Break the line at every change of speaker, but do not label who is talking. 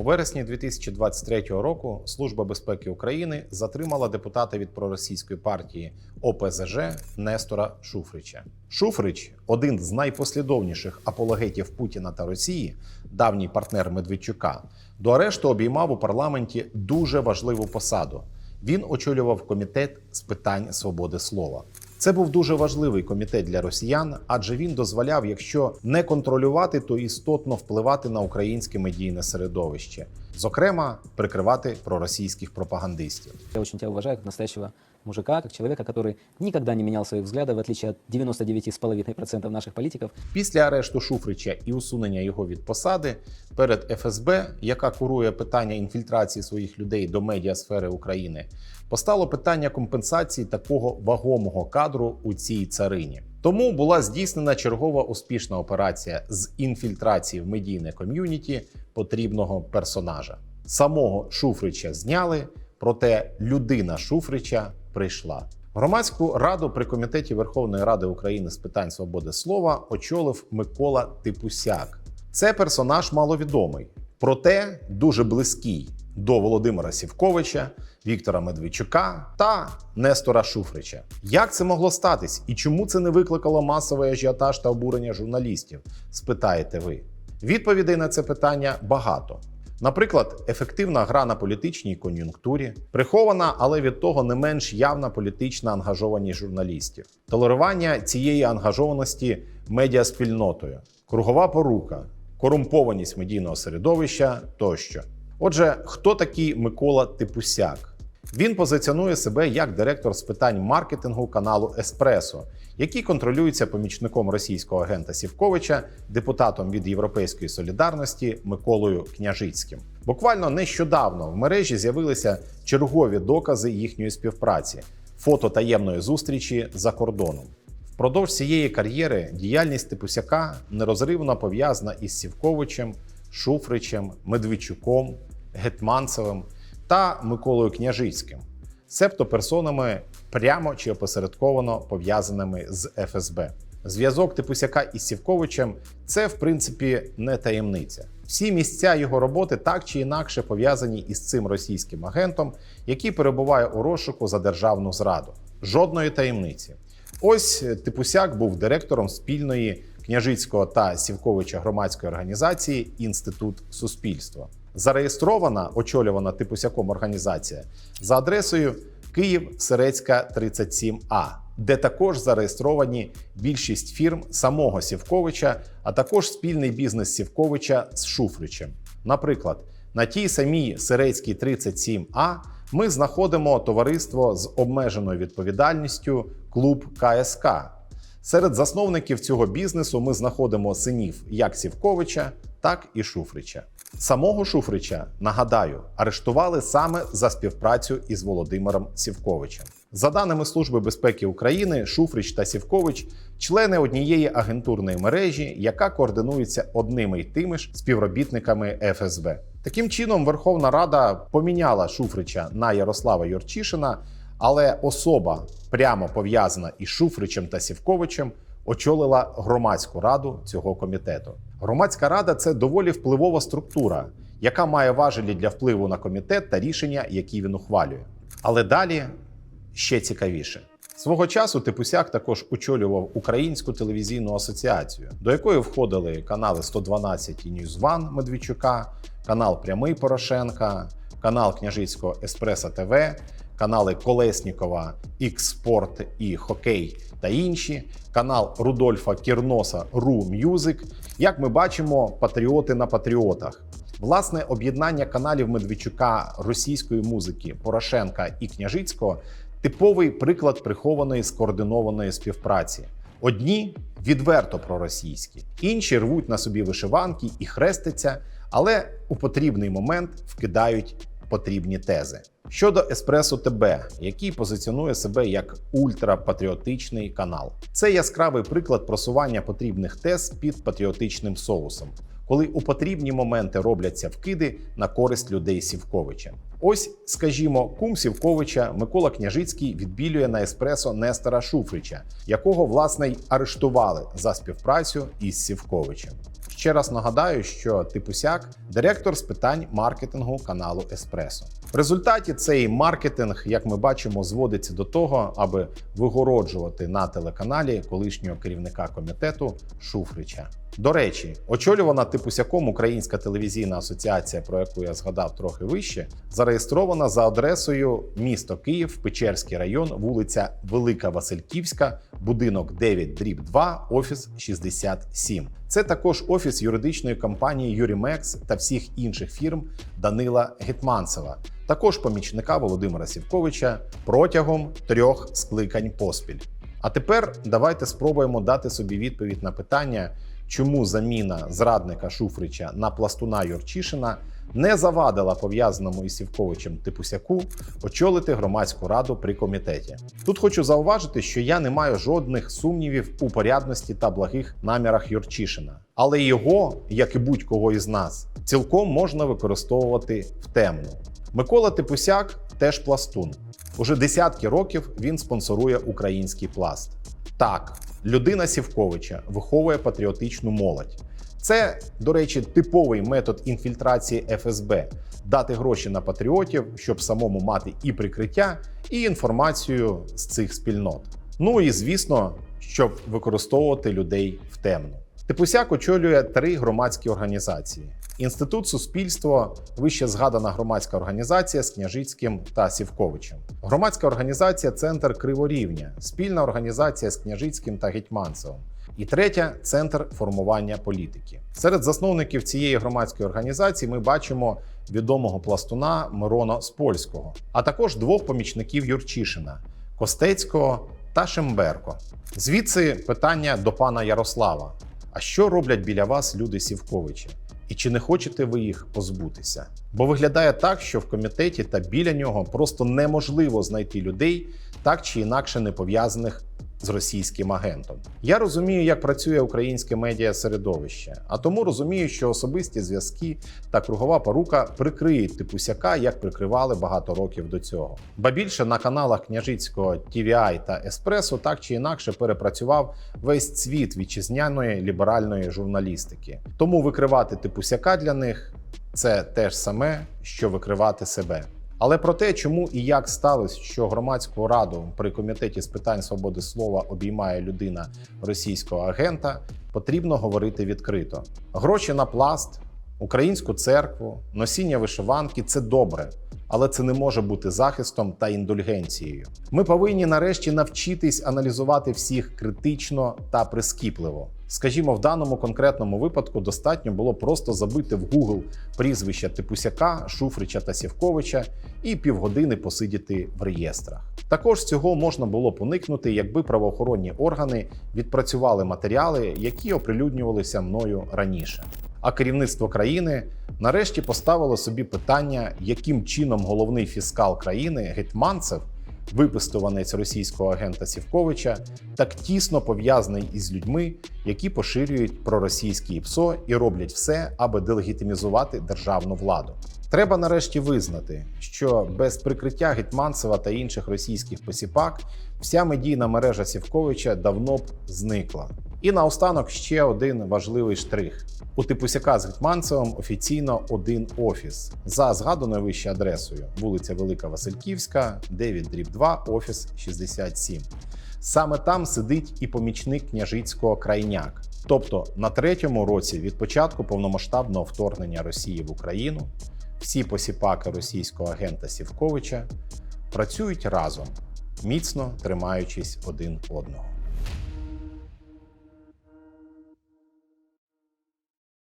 У вересні 2023 року Служба безпеки України затримала депутата від проросійської партії ОПЗЖ Нестора Шуфрича. Шуфрич один з найпослідовніших апологетів Путіна та Росії, давній партнер Медведчука, до арешту обіймав у парламенті дуже важливу посаду. Він очолював комітет з питань свободи слова. Це був дуже важливий комітет для росіян, адже він дозволяв, якщо не контролювати, то істотно впливати на українське медійне середовище, зокрема прикривати проросійських пропагандистів.
Я очень тебя уважаю как настоящего мужика, как человека, который никогда не менял своих взглядов, в отличие от 99,5% наших политиков.
Після арешту Шуфрича і усунення його від посади перед ФСБ, яка курує питання інфільтрації своїх людей до медіасфери України, постало питання компенсації такого вагомого кадру у цій царині. Тому була здійснена чергова успішна операція з інфільтрації в медійне ком'юніті потрібного персонажа. Самого Шуфрича зняли, проте людина Шуфрича прийшла. Громадську раду при комітеті Верховної Ради України з питань свободи слова очолив Микола Типусяк. Це персонаж маловідомий, проте дуже близький до Володимира Сівковича, Віктора Медведчука та Нестора Шуфрича. Як це могло статись і чому це не викликало масовий ажіотаж та обурення журналістів? Спитаєте ви. Відповідей на це питання багато. Наприклад, ефективна гра на політичній кон'юнктурі, прихована, але від того не менш явна політична ангажованість журналістів, толерування цієї ангажованості медіаспільнотою, кругова порука, корумпованість медійного середовища тощо. Отже, хто такий Микола Типусяк? Він позиціонує себе як директор з питань маркетингу каналу Еспресо, який контролюється помічником російського агента Сівковича, депутатом від Європейської солідарності Миколою Княжицьким. Буквально нещодавно в мережі з'явилися чергові докази їхньої співпраці, фото таємної зустрічі за кордоном. Впродовж цієї кар'єри діяльність Типусяка нерозривно пов'язана із Сівковичем, Шуфричем, Медведчуком, Гетманцевим та Миколою Княжицьким, себто персонами прямо чи опосередковано пов'язаними з ФСБ. Зв'язок Типусяка із Сівковичем це в принципі не таємниця. Всі місця його роботи так чи інакше пов'язані із цим російським агентом, який перебуває у розшуку за державну зраду. Жодної таємниці. Ось Типусяк був директором спільної княжицького та Сівковича громадської організації Інститут суспільства. Зареєстрована очолювана Типусяком організація за адресою Київ Сирецька 37А, де також зареєстровані більшість фірм самого Сівковича, а також спільний бізнес Сівковича з Шуфричем. Наприклад, на тій самій Сирецькій 37А ми знаходимо товариство з обмеженою відповідальністю Клуб КСК. Серед засновників цього бізнесу ми знаходимо синів як Сівковича, так і Шуфрича. Самого Шуфрича, нагадаю, арештували саме за співпрацю із Володимиром Сівковичем. За даними Служби безпеки України, Шуфрич та Сівкович члени однієї агентурної мережі, яка координується одними й тими ж співробітниками ФСБ. Таким чином, Верховна Рада поміняла Шуфрича на Ярослава Юрчишина, але особа, прямо пов'язана із Шуфричем та Сівковичем, очолила громадську раду цього комітету. Громадська рада це доволі впливова структура, яка має важелі для впливу на комітет та рішення, які він ухвалює. Але далі ще цікавіше. Свого часу Типусяк також очолював Українську телевізійну асоціацію, до якої входили канали 112 і Ньюзван Медведчука, канал Прямий Порошенка, канал Княжицького Еспреса ТВ, канали Колеснікова, Ікспорт і Хокей та інші, канал Рудольфа Кірноса Ру М'юзик. Як ми бачимо, патріоти на патріотах. Власне, об'єднання каналів Медведчука, російської музики, Порошенка і Княжицького типовий приклад прихованої скоординованої співпраці. Одні відверто проросійські, інші рвуть на собі вишиванки і хрестяться, але у потрібний момент вкидають потрібні тези. Щодо Еспресо ТБ, який позиціонує себе як ультрапатріотичний канал, це яскравий приклад просування потрібних тез під патріотичним соусом, коли у потрібні моменти робляться вкиди на користь людей Сівковича. Ось, скажімо, кум Сівковича Микола Княжицький відбілює на еспресо Нестора Шуфрича, якого власне й арештували за співпрацю із Сівковичем. Ще раз нагадаю, що Типусяк директор з питань маркетингу каналу Еспресо. В результаті цей маркетинг, як ми бачимо, зводиться до того, аби вигороджувати на телеканалі колишнього керівника комітету Шуфрича. До речі, очолювана Типусяком Українська телевізійна асоціація, про яку я згадав трохи вище, зареєстрована за адресою місто Київ, Печерський район, вулиця Велика Васильківська, будинок 9 дріб 2, офіс 67. Це також офіс юридичної компанії Юрімекс та всіх інших фірм Данила Гетманцева, також помічника Володимира Сівковича протягом трьох скликань поспіль. А тепер давайте спробуємо дати собі відповідь на питання, чому заміна зрадника Шуфрича на пластуна Юрчишина не завадила пов'язаному із Сівковичем Типусяку очолити громадську раду при комітеті. Тут хочу зауважити, що я не маю жодних сумнівів у порядності та благих намірах Юрчишина, але його, як і будь-кого із нас, цілком можна використовувати в темну. Микола Типусяк теж пластун. Уже десятки років він спонсорує український пласт. Так, людина Сівковича виховує патріотичну молодь. Це, до речі, типовий метод інфільтрації ФСБ дати гроші на патріотів, щоб самому мати і прикриття, і інформацію з цих спільнот. Ну і звісно, щоб використовувати людей в темну. Типусяк очолює три громадські організації: Інститут суспільство, вище згадана громадська організація з Княжицьким та Сівковичем, громадська організація Центр Криворівня, спільна організація з Княжицьким та Гетьманцевим. І третя центр формування політики. Серед засновників цієї громадської організації ми бачимо відомого пластуна Мирона Спольського, а також двох помічників Юрчишина Костецького та Шемберко. Звідси питання до пана Ярослава: а що роблять біля вас люди Сівковича? І чи не хочете ви їх позбутися? Бо виглядає так, що в комітеті та біля нього просто неможливо знайти людей, так чи інакше не пов'язаних з російським агентом. Я розумію, як працює українське медіа середовище, а тому розумію, що особисті зв'язки та кругова порука прикриють типусяка, як прикривали багато років до цього. Ба більше на каналах княжицького TVI та Еспресо так чи інакше перепрацював весь цвіт вітчизняної ліберальної журналістики. Тому викривати типусяка для них це те ж саме, що викривати себе. Але про те, чому і як сталося, що громадську раду при комітеті з питань свободи слова обіймає людина російського агента, потрібно говорити відкрито. Гроші на пласт, українську церкву, носіння вишиванки це добре, але це не може бути захистом та індульгенцією. Ми повинні нарешті навчитись аналізувати всіх критично та прискіпливо. Скажімо, в даному конкретному випадку достатньо було просто забити в Google прізвища Типусяка, Шуфрича та Сівковича і півгодини посидіти в реєстрах. Також цього можна було б уникнути, якби правоохоронні органи відпрацювали матеріали, які оприлюднювалися мною раніше. А керівництво країни нарешті поставило собі питання, яким чином головний фіскал країни Гетьманцев випистуванець російського агента Сівковича, так тісно пов'язаний із людьми, які поширюють проросійські ПСО і роблять все, аби делегітимізувати державну владу. Треба нарешті визнати, що без прикриття Гетманцева та інших російських посіпак вся медійна мережа Сівковича давно б зникла. І наостанок ще один важливий штрих: у Типусяка з Гетманцевим офіційно один офіс за згаданою вище адресою: вулиця Велика Васильківська, 9 дріб 2, офіс 67. Саме там сидить і помічник княжицького крайняк. Тобто на третьому році від початку повномасштабного вторгнення Росії в Україну всі посіпаки російського агента Сівковича працюють разом, міцно тримаючись один одного.